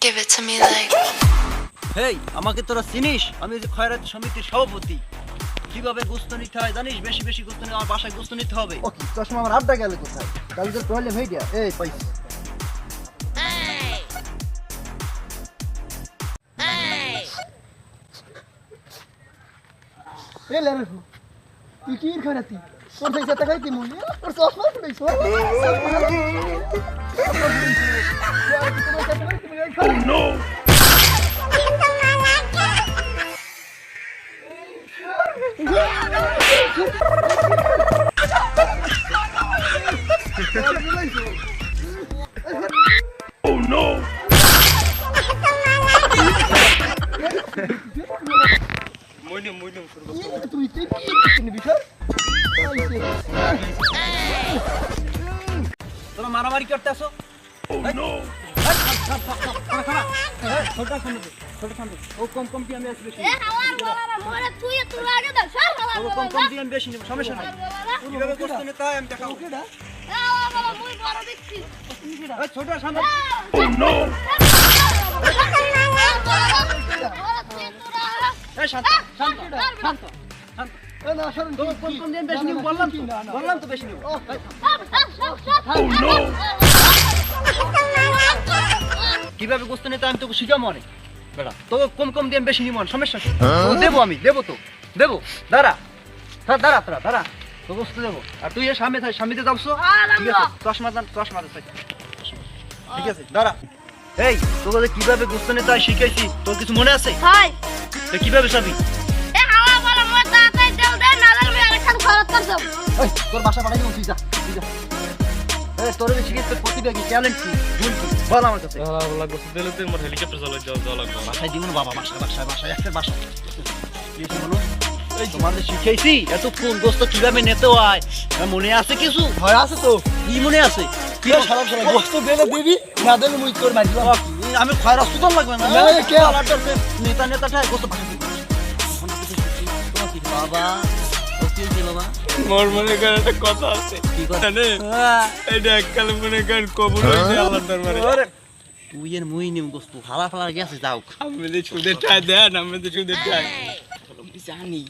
Give it to me like. হেই আমাকে তোরা চিনিস? আমি যে খয়রাত সমিতির সভাপতি। কীভাবে গোস্ত নিতে হয় জানিস? বেশি বেশি গোস্ত নিতে আমার বাসায় গোস্ত নিতে হবে। ওকে চশমা আমার আড্ডা গেলে কোথায়? তাহলে তোর প্রবলেম হয়ে গিয়া এই। পয়সা এ লে রে তুই কি খারাতি তোর পয়সা টাকাই কি মূল্য তোর চশমা ফুটাইছ নো তুই তুই কি কিনবি স্যার তোরা মারামারি করতে আসো ও কম কম দিয়ে আমি আসি বেশি এ হাওয়ার বলারা মরে তুই তুই আগে দাও সর হাওয়ার ও কম কম বলারা দিয়ে আমি বেশি নেব সমস্যা নাই। কীভাবে গোস্ত নিতে হয় আমি দেখাবো। এ হাওয়ার বলা মুই বড় দেখছি। ছোট সামনে শান্ত। শান্ত শান্ত শান্ত এ না সরুন তো কম কম দিয়ে বেশি নেব বললাম তো। বললাম তো বেশি নেব। কীভাবে গোস্ত নিতে আমি তোকে শিখাবো অনেক। বেটা। তোকে কম কম দিয়ে বেশি নিব না, সমস্যা দেবো আমি দেবো তো দেবো। দাঁড়া দাঁড়া দাঁড়া তোরা দাঁড়া। তো গোস্ত দেবো। আর তুই এর সামনে থাক সামনে যাবছো ঠিক আছে চশমা দান চশমা দে ঠিক আছে দাঁড়া। এই তোকে কীভাবে গোস্ত নিতে হয় শিখাইছি তোর কিছু মনে আছে? তো কীভাবে এই তোর বাসা পাঠাই তুই যা তুই যা। তোর যে শিখেছি তোর প্রতিভা কি ট্যালেন্ট কি? গুণ কি? বল আমার কাছে। হেলিকপ্টার চালাই যাওয়া যাওয়া লাগবে। বাসায় দিব বাবা বাসায় বাসায় বাসায় একটা বাসায়। কি বলো? এই তোমাদের শিখেছি এত কোন গোস্ত কীভাবে নিতে হয়? মনে আছে কিছু? ভয় আছে তো। কি মনে আছে? কি সালাম সালাম বস্তু দিলে দিবি না দিলে মুই তোর মারি আমি খয়রা সুতন লাগবে না? কে? আলাদা নেতা নেতা ঠায় গোস্ত বাবা? কি হয়েছে বাবা মোর মনে করেন একটা কথা আছে। কি কথা? এটা এককালে মনে করেন কবুল হয়েছে আল্লাহ দরবারে। তুই এর মুই নিম গোস্ত হালা ফালা গেছে যাও। আমি সুদের ঠাই দেন আমি সুদের ঠাই। জানি।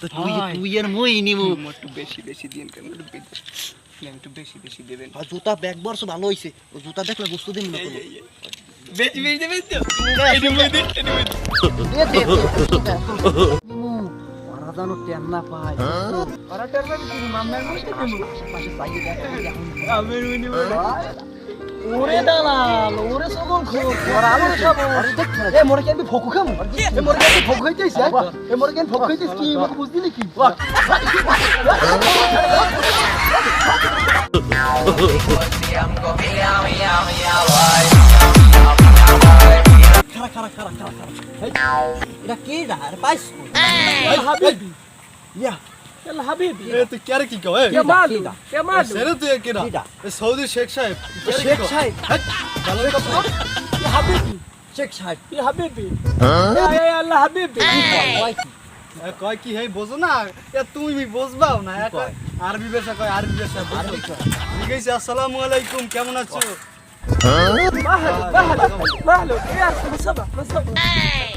তুই তুই এর মুই নিমু। একটু বেশি বেশি দিন কেন? একটু বেশি। বেশি দেবেন। জুতা ব্যাগ বর্ষ ভালো হইছে। জুতা দেখলে গোস্ত দিন না বেশি বেশি দেবেন তো? জানো টেন না পায়। ওরা টেরবে কি মামলার মধ্যে দিমু পাশে চাইয়ে দেখে এখন আমি ওরে দালাল ওরে সকল খোর ওরা আলো খাব। এ মোরে কেন ফকু খামু এ মোরে কেন ফকু হইতেছে এ মোরে কেন ফকু হইতেছে কি মত বুঝলি নাকি? খারা খারা খারা খারা খারা। হেই, এটা কি রা আর পাইস হাবিবি ইয়া এল হাবিবি এ তুই কে রে কি কও এ কে মালু কে মাল সেরে তুই কে না কিডা? এ সৌদি শেখ সাহেব কে রে কি শেখ কও? সাহেব ভালো রে কথা হাবিবি শেখ সাহেব এ হাবিবি এ আল্লাহ হাবিবি কি কয় কয় কি এ কয় কি হেই বোঝো না এ তুমি বুঝবাও না এ কয় আরবি ভাষা কয় আরবি ভাষা আরবি কয়। ঠিক আছে আসসালামু আলাইকুম কেমন আছো মাহলো মাহলো মাহলো এ মাসাবা মাসাবা والله حبيبي ما جربت চশমা حبيبي حبيبي হ্যাঁ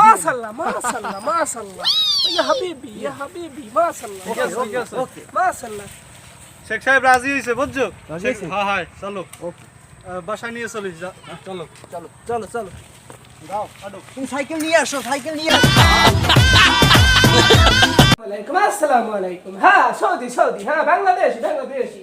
মাশাআল্লাহ মাশাআল্লাহ মাশাআল্লাহ। ইয়া হাবিবি শেখ সাহেব রাজি হইছে বুঝছ? হ্যাঁ হ্যাঁ চলো। ওকে। নিয়ে চলি চলো। চলো চলো চলো। যাও আডো তুমি সাইকেল নিয়ে আসো সাইকেল নিয়ে আসো। হ্যাঁ সৌদি সৌদি। হ্যাঁ বাংলাদেশ বাংলাদেশি।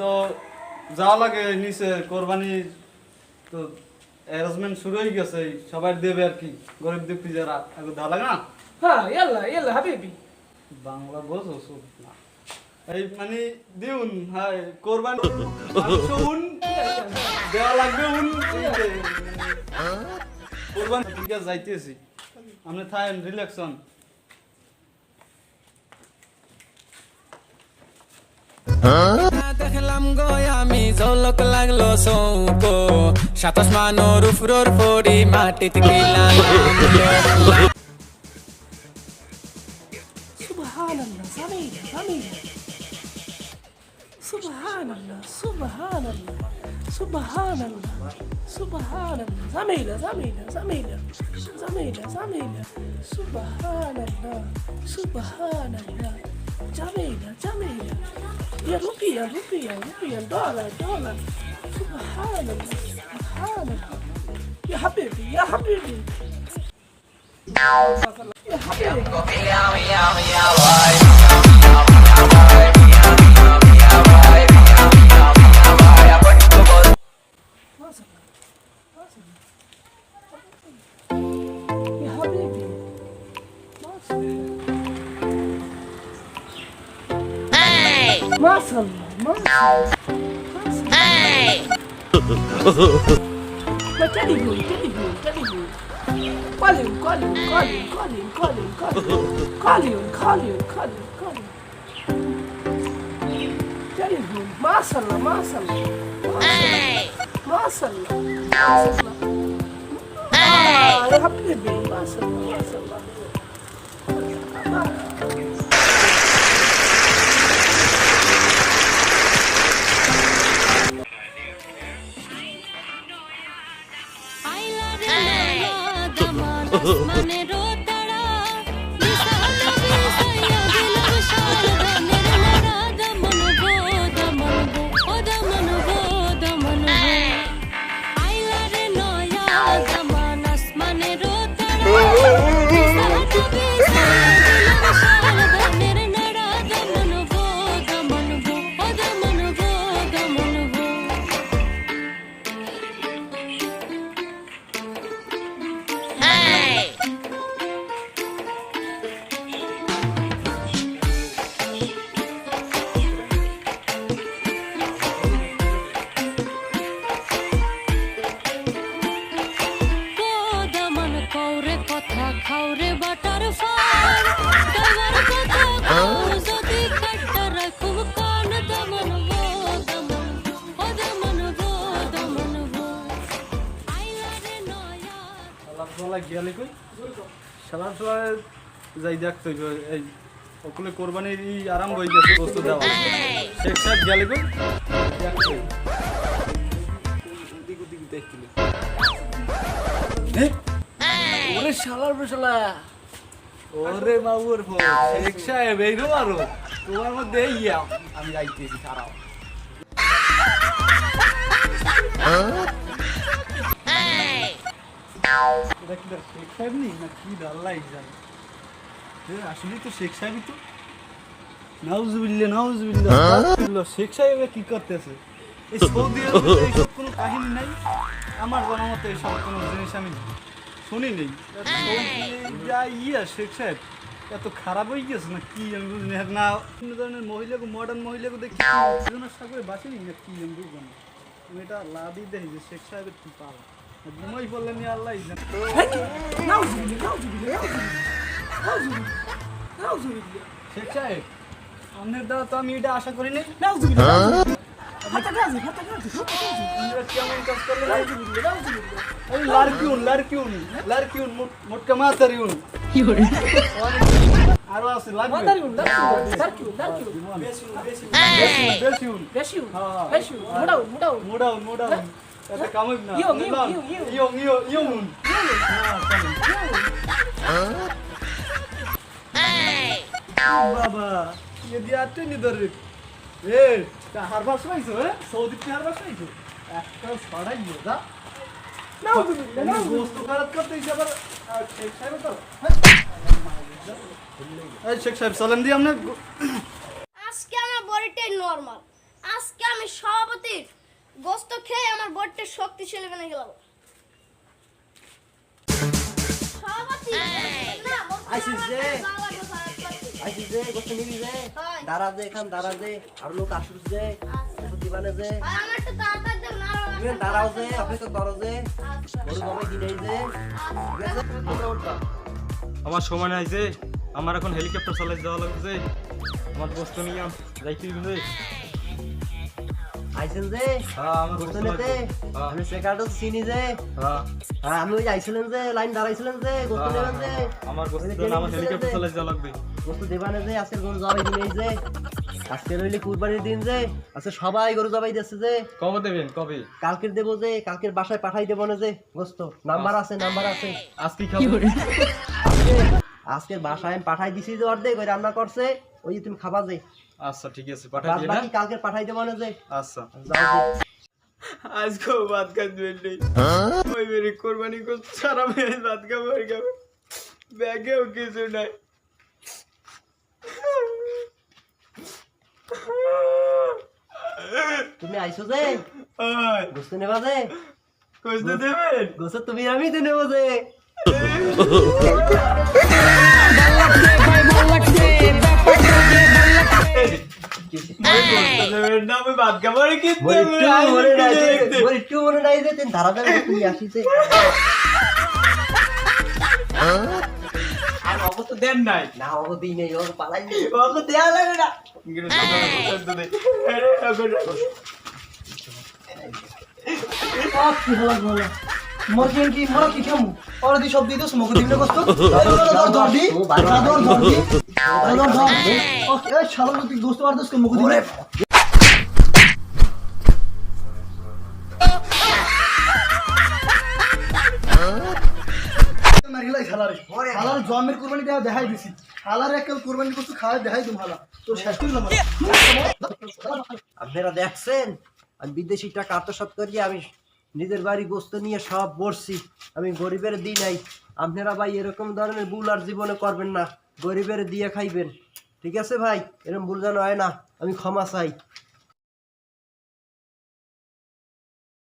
তো যাওয়া লাগে নিচে কোরবানি তো অ্যারেঞ্জমেন্ট শুরু হয়ে গেছে সবাই দেবে আর কি গরিব দুঃখী যারা আগে দেওয়া লাগে না? হ্যাঁ ইয়াল্লা ইয়াল্লা হাবিবি। বাংলা বোঝো সব না। এই মানে দিউন হ্যাঁ কোরবানি উন দেওয়া লাগবে উন যে, কোরবানি ঠিক যাইতেছি। আপনি থাকেন রিল্যাক্সন দেখলাম গো আমি জলক লাগল সৌকো সাতাশ মানোর উফরোর পরি মাটিতে গেলাম সুবহানাল্লাহ, জামিলা জামিলা। সুবহানাল্লাহ সুবহানাল্লাহ সুবহানাল্লাহ সুবহানাল্লাহ। জামিলা জামিলা জামিলা। সুবহানাল্লাহ সুবহানাল্লাহ। جميلة جميلة يا رقية رقية رقية دولة دولة سبحان الله سبحان الله يا حبيبي يا حبيبي يا حبيبي Mas quer engoli, quer engoli, quer engoli. Colin, Colin, Colin, Colin, Colin, Colin, Colin, Colin, Colin, Quer engoli, massala, massala. Massala, massala. Ah, eu lá, massala, massala. সালাম সালা কই সালাম সালা যাই দেখ তুই এই ওগুলো কোরবানির ই আরম্ভ হয়ে গেছে বস্তু দেওয়া শেখ সাহেব গেলে কই দেখ। তুই। ওদিক ওদিক ওরে শালার বেশালা ওরে বাবুর ফোন শেখ সাহেব এই রো আরও। তোমার মধ্যে এই ইয়া। আমি যাইতেছি খারাপ এটা কি শেখ সাহেব নি না কি ডাল্লাই জানে। আসলে তো শেখ সাহেবই তো। নাউজুবিল্লাহ নাউজুবিল্লাহ। শেখ সাহেব কি করতেছে? এই সৌদি আরবে এইসব কোনো কাহিনী নাই। আমার জানা মতো এইসব কোনো জিনিস আমি শুনি নেই। যা ইয়া শেখ সাহেব এত খারাপ হয়ে গেছে না কি আমি বুঝি না। বিভিন্ন ধরনের মহিলাকে মডার্ন মহিলাকে দেখি দুজনের সাগরে না কি আমি বুঝব না। এটা লাভই দেখি যে শেখ সাহেবের কি পাওয়া ঘুমাই পড়লেন আল্লাহ শেখ সাহেব আপনার দ্বারা তো আমি এটা আশা করিনি। আরও আছে মুডাউন মুডাউন। মুডাউন মুডাউন। Kata kamu na. Yung, yung, yung, yung. এ হার আজকে আমার বডিটাই নরমাল আজকে আমি সভাপতির গোস্ত খেয়ে আমার বডিটা শক্তিশালী বেনে আইসিস যে। গালা। আইসিস যে গোস্ত যে দাঁড়া যে এখান দাঁড়া যে আর লোক আসুস যে দিবানে যে আর আমার দাঁড়াও যে অপেক্ষা করো যে। গরু যে সময় নাই যে। আমার এখন হেলিকপ্টার চালাই যাওয়া লাগছে আমার বস্তু নিয়ে যাইতে যে? হ্যাঁ। হ্যাঁ, আমি সেকারটা চিনি যে। হ্যাঁ, আমি ওই আইছিলেন যে লাইন দাঁড়াইছিলেন যে গোস্ত নেবেন যে। আমার বস্তু ওই যে দেন, আমার টেলিভিশনে হেলিকপ্টার যে- লাগবে। গোস্ত দেবানে যে আজকের গরু জবাই দিনেই যে। আজকে রইলে কুরবানির দিন যে। আজকে সবাই গরু জবাই দিচ্ছে যে। কবে দেবেন? কবে? কালকের দেবো যে কালকের বাসায় পাঠাই দেবো না যে। গোস্ত নাম্বার আছে নাম্বার আছে। আজকে খাব? আজকে- আজকের বাসায় পাঠাই দিছি যে অর্ধেক ওই রান্না করছে। ওই যে তুমি খাবা যে। আচ্ছা ঠিক আছে পাঠাই বাদ দিয়ে বাকি কালকে পাঠাই দেবো না যে। আচ্ছা। যাও যে। আজকে ভাত খাবেন নেই। ওই মেরে কোরবানি কো সারা মেয়ে ভাত খাব আর খাব। ব্যাগেও কিছু নাই। তুমি আইছো যে? গোস্ত নেবা যে? কইতে দেবেন গোস্ত তুমি আমি তো নেব যে। দেন নাই। না ও দিই নেই পালাই দেয়া লাগে না। কি হলো বলো মোর কি কি মোর জন্মের কুরবানি দেয়া দেখাই দিছি শালার একাল কুরবানি করতে খাওয়া দেখাই তুমি শালা তোর শেষ করলাম আপনারা দেখছেন আমি বিদেশি টাকা আত্মসাৎ করিয়ে আমি নিজের বাড়ি গোস্ত নিয়ে সব বসছি আমি গরিবের দিই নাই আপনারা ভাই এরকম ধরনের ভুল আর জীবনে করবেন না। গরিবের দিয়ে খাইবেন। ঠিক আছে ভাই? এরকম ভুল যেন হয় না। আমি ক্ষমা চাই।